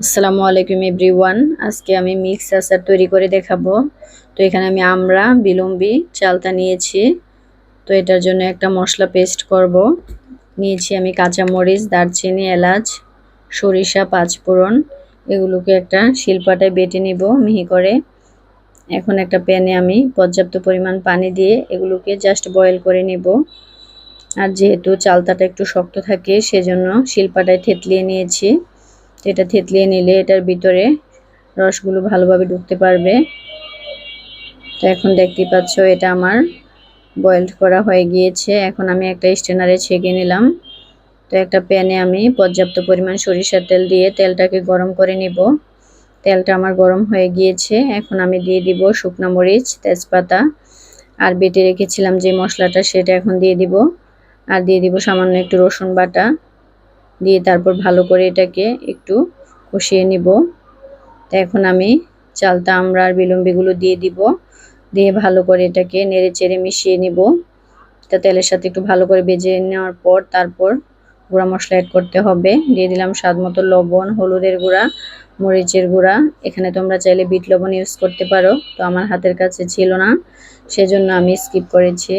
আসসালামু আলাইকুম এভরিওয়ান। আজকে আমি মিক্স আচার তৈরি করে দেখাবো। তো এখানে আমি আমরা, বিলম্বি চালটা নিয়েছি। তো এটার জন্য একটা মশলা পেস্ট করব। নিয়েছি আমি কাঁচামরিচ, দারচিনি, এলাচ, সরিষা, পাঁচফোড়ন। এগুলোকে একটা শিলপাটায় বেটে নিব মিহি করে। এখন একটা প্যানে আমি পর্যাপ্ত পরিমাণ পানি দিয়ে এগুলোকে জাস্ট বয়েল করে নিব। আর যেহেতু চালতাটা একটু শক্ত থাকে, সেজন্য শিলপাটায় থেতলিয়ে নিয়েছি। এটা থেতলিয়ে নিলে এটার ভিতরে রসগুলো ভালোভাবে ঢুকতে পারবে। তো এখন দেখতে পাচ্ছ এটা আমার বয়েলড করা হয়ে গিয়েছে। এখন আমি একটা স্টেনারে ছেঁকে নিলাম। তো একটা প্যানে আমি পর্যাপ্ত পরিমাণ সরিষার তেল দিয়ে তেলটাকে গরম করে নিব। তেলটা আমার গরম হয়ে গিয়েছে। এখন আমি দিয়ে দিব শুকনো মরিচ, তেজপাতা। আর বেটে রেখেছিলাম যে মশলাটা সেটা এখন দিয়ে দিব। আর দিয়ে দিব সামান্য একটু রসুন বাটা। দিয়ে তারপর ভালো করে এটাকে একটু কষিয়ে নিব। তো এখন আমি চালটা আমরা আর বিলম্বিগুলো দিয়ে দিব। দিয়ে ভালো করে এটাকে নেড়ে চেড়ে মিশিয়ে নিব। তা তেলের সাথে একটু ভালো করে বেজে নেওয়ার পর তারপর গুঁড়া মশলা অ্যাড করতে হবে। দিয়ে দিলাম স্বাদ মতো লবণ, হলুদের গুঁড়া, মরিচের গুঁড়া। এখানে তোমরা চাইলে বিট লবণ ইউজ করতে পারো। তো আমার হাতের কাছে ছিল না, সেজন্য আমি স্কিপ করেছি।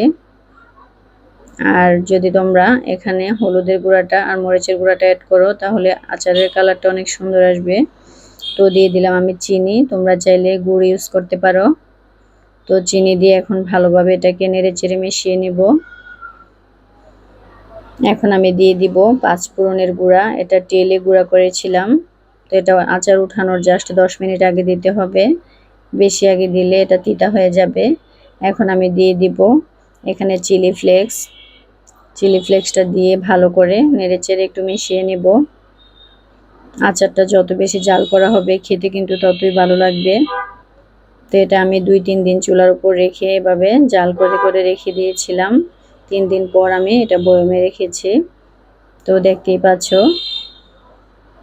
আর যদি তোমরা এখানে হলুদের গুঁড়াটা আর মরিচের গুঁড়াটা অ্যাড করো, তাহলে আচারের কালারটা অনেক সুন্দর আসবে। তো দিয়ে দিলাম আমি চিনি, তোমরা চাইলে গুড় ইউজ করতে পারো। তো চিনি দিয়ে এখন ভালোভাবে এটাকে নেড়ে চেড়ে মিশিয়ে নিব। এখন আমি দিয়ে দিব পাঁচ ফোড়নের গুঁড়া। এটা তেলে গুঁড়া করেছিলাম। তো এটা আচার উঠানোর জাস্ট দশ মিনিট আগে দিতে হবে। বেশি আগে দিলে এটা তিতা হয়ে যাবে। এখন আমি দিয়ে দিব এখানে চিলি ফ্লেক্স চিলি ফ্লেক্সটা দিয়ে ভালো করে নেড়ে চেড়ে একটু মিশিয়ে নেব। আচারটা যত বেশি জাল করা হবে, খেতে কিন্তু ততই ভালো লাগবে। তো এটা আমি দুই তিন দিন চুলার উপর রেখে এভাবে জাল করে করে রেখে দিয়েছিলাম। তিন দিন পর আমি এটা বয়মে রেখেছি। তো দেখতেই পাচ্ছ,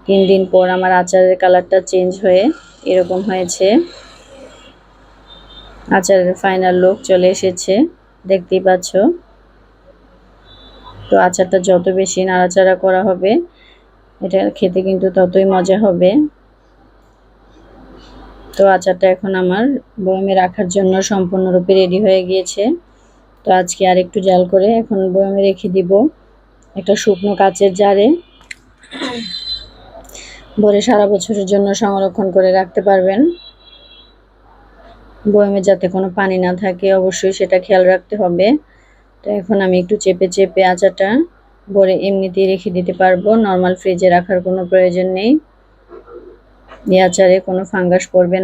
তিন দিন পর আমার আচারের কালারটা চেঞ্জ হয়ে এরকম হয়েছে। আচারের ফাইনাল লুক চলে এসেছে, দেখতেই পাচ্ছ। তো আচারটা যত বেশি নাড়াচাড়া করা হবে, এটা খেতে কিন্তু ততই মজা হবে। তো আচারটা এখন আমার বয়মে রাখার জন্য সম্পূর্ণরূপে রেডি হয়ে গিয়েছে। তো আজকে আর একটু জাল করে এখন বয়মে রেখে দিব একটা শুকনো কাচের জারে। ভরে সারা বছরের জন্য সংরক্ষণ করে রাখতে পারবেন। বয়মে যাতে কোনো পানি না থাকে, অবশ্যই সেটা খেয়াল রাখতে হবে। তো এখন আমি একটু চেপে চেপে আচাটা ভরে এমনিতেই রেখে দিতে পারব। নর্মাল ফ্রিজে রাখার কোনো প্রয়োজন নেই। এই আচারে কোনো ফাঙ্গাস পড়বে